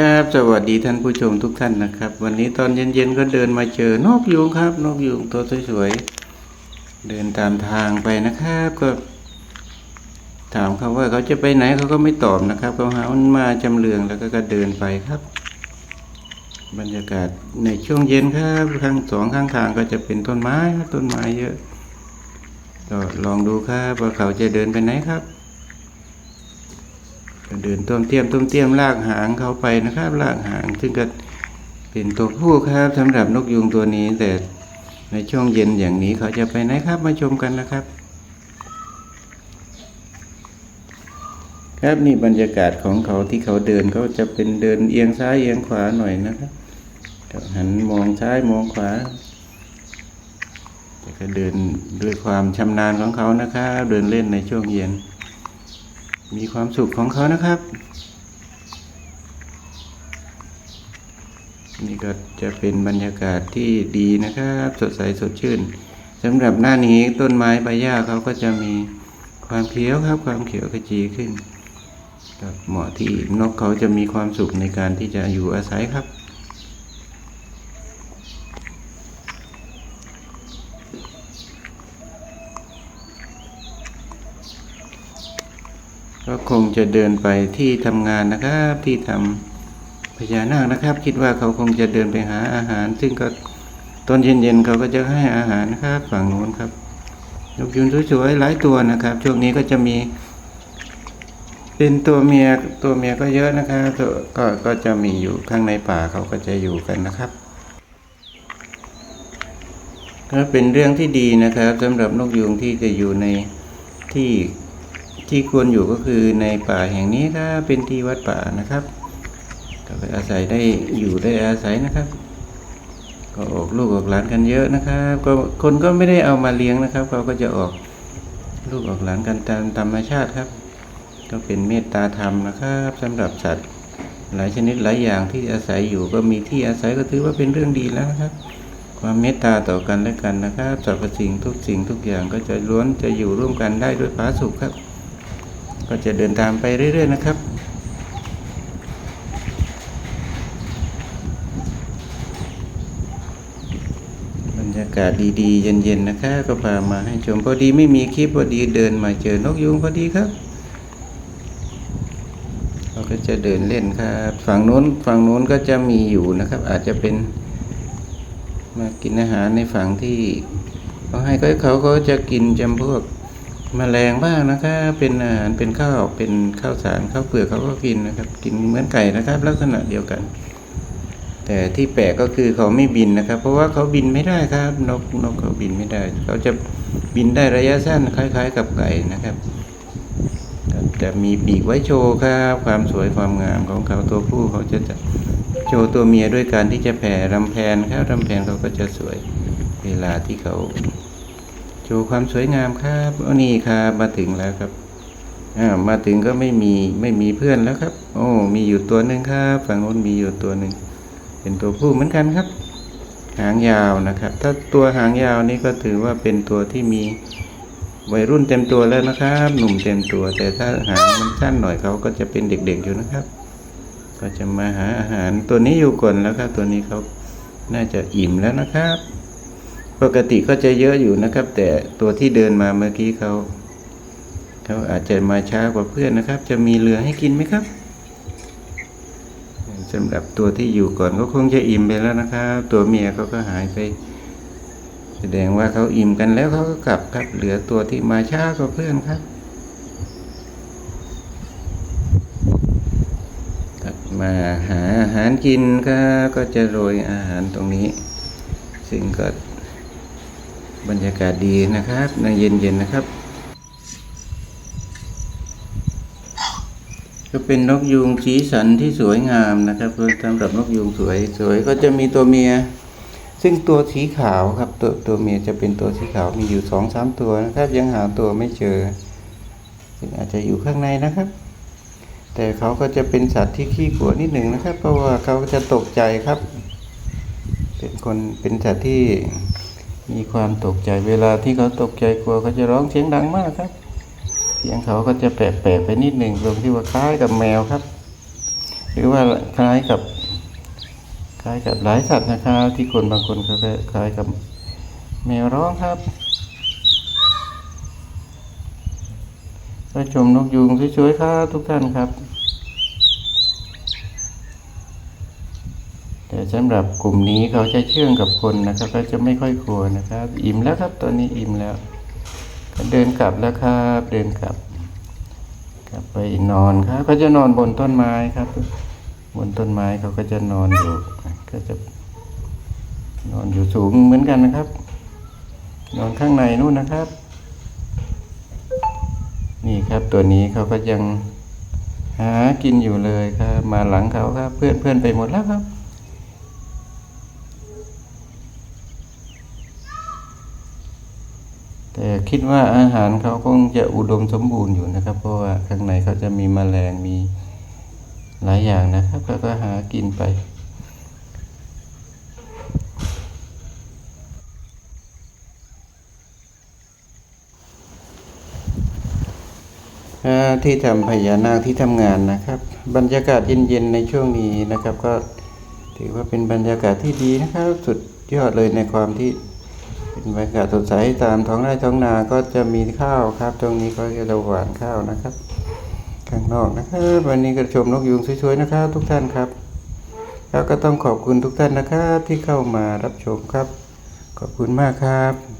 ครับ สวัสดีท่านผู้ชมทุกท่านนะครับ วันนี้ตอนเย็นๆก็เดินมาเจอนกยูงครับ นกยูงตัวสวยๆเดินตามทางไปนะครับ ก็ ถามเขาว่าเขาจะไปไหนเขาก็ไม่ตอบนะครับเขาหามันมาจำเรืองแล้วก็ก็เดินไปครับ บรรยากาศในช่วงเย็นครับข้างสองข้างทางก็จะเป็นต้นไม้ครับต้นไม้เยอะก็ลองดูครับว่าเขาจะเดินไปไหนครับ เดินต้มเตี้ยมต้มเตี้ยมลากหางเขาไปนะครับ ลากหางซึ่งก็เป็นตัวผู้ครับสำหรับนกยูงตัวนี้ แต่ในช่วงเย็นอย่างนี้เขาจะไปไหนครับมาชมกันนะครับ ครับนี่บรรยากาศของเขาที่เขาเดินเขาจะเป็นเดินเอียงซ้ายเอียงขวาหน่อยนะครับหันมองซ้ายมองขวาแต่ก็เดินด้วยความชำนาญของเขานะครับเดินเล่นในช่วงเย็น มีความสุขของเขานะครับ นี่ก็จะเป็นบรรยากาศที่ดีนะครับ สดใสสดชื่นสำหรับหน้านี้ต้นไม้ใบหญ้าเขาก็จะมีความเขียวครับ ความเขียวขจีขึ้นก็เหมาะที่นกเขาจะมีความสุขในการที่จะอยู่อาศัยครับ ก็คงจะเดินไปที่ทำงานนะครับที่ทำพญานาคนะครับ คิดว่าเขาคงจะเดินไปหาอาหาร ซึ่งก็ตอนเย็นๆเขาก็จะให้อาหารนะครับฝั่งนู้นครับนกยุงสวยๆหลายตัวนะครับ ช่วงนี้ก็จะมี เป็นตัวเมียตัวเมียก็เยอะนะครับก็ก็จะมีอยู่ข้างในป่าเขาก็จะอยู่กันนะครับก็เป็นเรื่องที่ดีนะครับสำหรับนกยุงที่จะอยู่ในที่ ที่ควรอยู่ก็คือในป่าแห่งนี้ครับเป็นที่วัดป่านะครับก็ไปอาศัยได้อยู่ได้อาศัยนะครับ ก็ออกลูกออกหลานกันเยอะนะครับก็คนก็ไม่ได้เอามาเลี้ยงนะครับเขาก็จะออกลูกออกหลานกันตามธรรมชาติครับ ก็เป็นเมตตาธรรมนะครับสำหรับสัตว์ หลายชนิดหลายอย่างที่อาศัยอยู่ก็มีที่อาศัยก็ถือว่าเป็นเรื่องดีแล้วนะครับ ความเมตตาต่อกันและกันนะครับสรรพสิ่งทุกสิ่งทุกอย่างก็จะล้วนจะอยู่ร่วมกันได้ด้วยผาสุขครับ ก็จะเดินตามไปเรื่อย ๆ นะครับ บรรยากาศดีๆ เย็น ๆ นะคะ ก็พามาให้ชมพอดีไม่มีคลิปพอดีเดินมาเจอนกยุงพอดีครับ เราก็จะเดินเล่นครับ ฝั่งนู้นฝั่งนู้นก็จะมีอยู่นะครับ อาจจะเป็นมากินอาหารในฝั่งที่เขาให้เขาเขาจะกินจำพวก มแมลงบ้างนะครับเป็นอาหารเป็นข้าวเป็นข้าวสารข้าวเปลือกเขาก็กินนะครับ กินเหมือนไก่นะครับ ลักษณะเดียวกัน แต่ที่แปลกก็คือเขาไม่บินนะครับ เพราะว่าเขาบินไม่ได้ครับ นกนกเขาบินไม่ได้ เขาจะบินได้ระยะสั้นคล้าย ๆ กับไก่นะครับจะมีปีกไว้โชว์ครับ ความสวยความงามของเขาตัวผู้เขาจะจะโชว์ตัวเมียด้วยการที่จะแผ่รำแพนครับรำแพนเขาก็จะสวยเวลาที่เขา โชว์ความสวยงามครับอันนี้ครับมาถึงแล้วครับอ่ามาถึงก็ไม่มีไม่มีเพื่อนแล้วครับ โอ้มีอยู่ตัวหนึ่งครับฝั่งโน้นมีอยู่ตัวหนึ่งเป็นตัวผู้เหมือนกันครับ หางยาวนะครับ ถ้าตัวหางยาวนี่ก็ถือว่าเป็นตัวที่มีวัยรุ่นเต็มตัวแล้วนะครับ หนุ่มเต็มตัว แต่ถ้าหางมันสั้นหน่อยเขาก็จะเป็นเด็กๆอยู่นะครับ ก็จะมาหาอาหารตัวนี้อยู่ก่อนแล้วครับ ตัวนี้เขาน่าจะอิ่มแล้วนะครับ ปกติก็จะเยอะอยู่นะครับ แต่ตัวที่เดินมาเมื่อกี้เขาเขาอาจจะมาช้ากว่าเพื่อนนะครับ จะมีเหลือให้กินไหมครับสำหรับตัวที่อยู่ก่อนก็คงจะอิ่มไปแล้วนะครับ ตัวเมียเขาก็หายไป แสดงว่าเขาอิ่มกันแล้วเขาก็กลับครับ เหลือตัวที่มาช้ากว่าเพื่อนครับมาหาอาหารกินครับก็จะโรยอาหารตรงนี้ ซึ่งก็ บรรยากาศดีนะครับในเย็นๆนะครับ ก็เป็นนกยูงสีสันที่สวยงามนะครับสำหรับนกยูงสวยสวยก็จะมีตัวเมีย ซึ่งตัวสีขาวครับ ตัวตัวเมียจะเป็นตัวสีขาวมีอยู่สองสามตัวนะครับ ยังหาตัวไม่เจอ ซึ่งอาจจะอยู่ข้างในนะครับ แต่เขาก็จะเป็นสัตว์ที่ขี้กลัวนิดหนึ่งนะครับ เพราะว่าเขาจะตกใจครับ เป็นคนเป็นสัตว์ที่ มีความตกใจเวลาที่เขาตกใจกลัวเขาจะร้องเสียงดังมากครับ เสียงเขาก็จะแปลกๆไปนิดหนึ่งตรงที่ว่าคล้ายกับแมวครับ หรือว่าคล้ายกับ คล้ายกับหลายสัตว์นะครับ ที่คนบางคนเขาคล้ายกับแมวร้องครับก็ชมนกยูงสวยๆครับทุกท่านครับ แต่สำหรับกลุ่มนี้เขาจะเชื่องกับคนนะครับก็จะไม่ค่อยกลัวนะครับ อิ่มแล้วครับตอนนี้อิ่มแล้ว เดินกลับแล้วครับเดินกลับ กลับไปนอนครับเขาจะนอนบนต้นไม้ครับ บนต้นไม้เขาก็จะนอนอยู่ก็จะนอนอยู่สูงเหมือนกันนะครับ นอนข้างในนู่นนะครับ นี่ครับตัวนี้เขาก็ยังหากินอยู่เลยครับ มาหลังเขาครับ เพื่อนเพื่อนไปหมดแล้วครับ แต่คิดว่าอาหารเขาคงจะอุดมสมบูรณ์อยู่นะครับ เพราะว่าข้างในเขาจะมีแมลงมีหลายอย่างนะครับเขาก็หากินไปที่ทำพญานาคที่ทำงานนะครับ บรรยากาศเย็นๆในช่วงนี้นะครับ ก็ถือว่าเป็นบรรยากาศที่ดีนะครับ สุดยอดเลยในความที่ เป็นบรรยากาศสดใสตามท้องไร่ท้องนาก็จะมีข้าวครับ ตรงนี้ก็จะหวานข้าวนะครับ ข้างนอกนะครับวันนี้ก็ชมนกยูงสวยๆนะครับ ทุกท่านครับ แล้วก็ต้องขอบคุณทุกท่านนะครับที่เข้ามารับชมครับ ขอบคุณมากครับ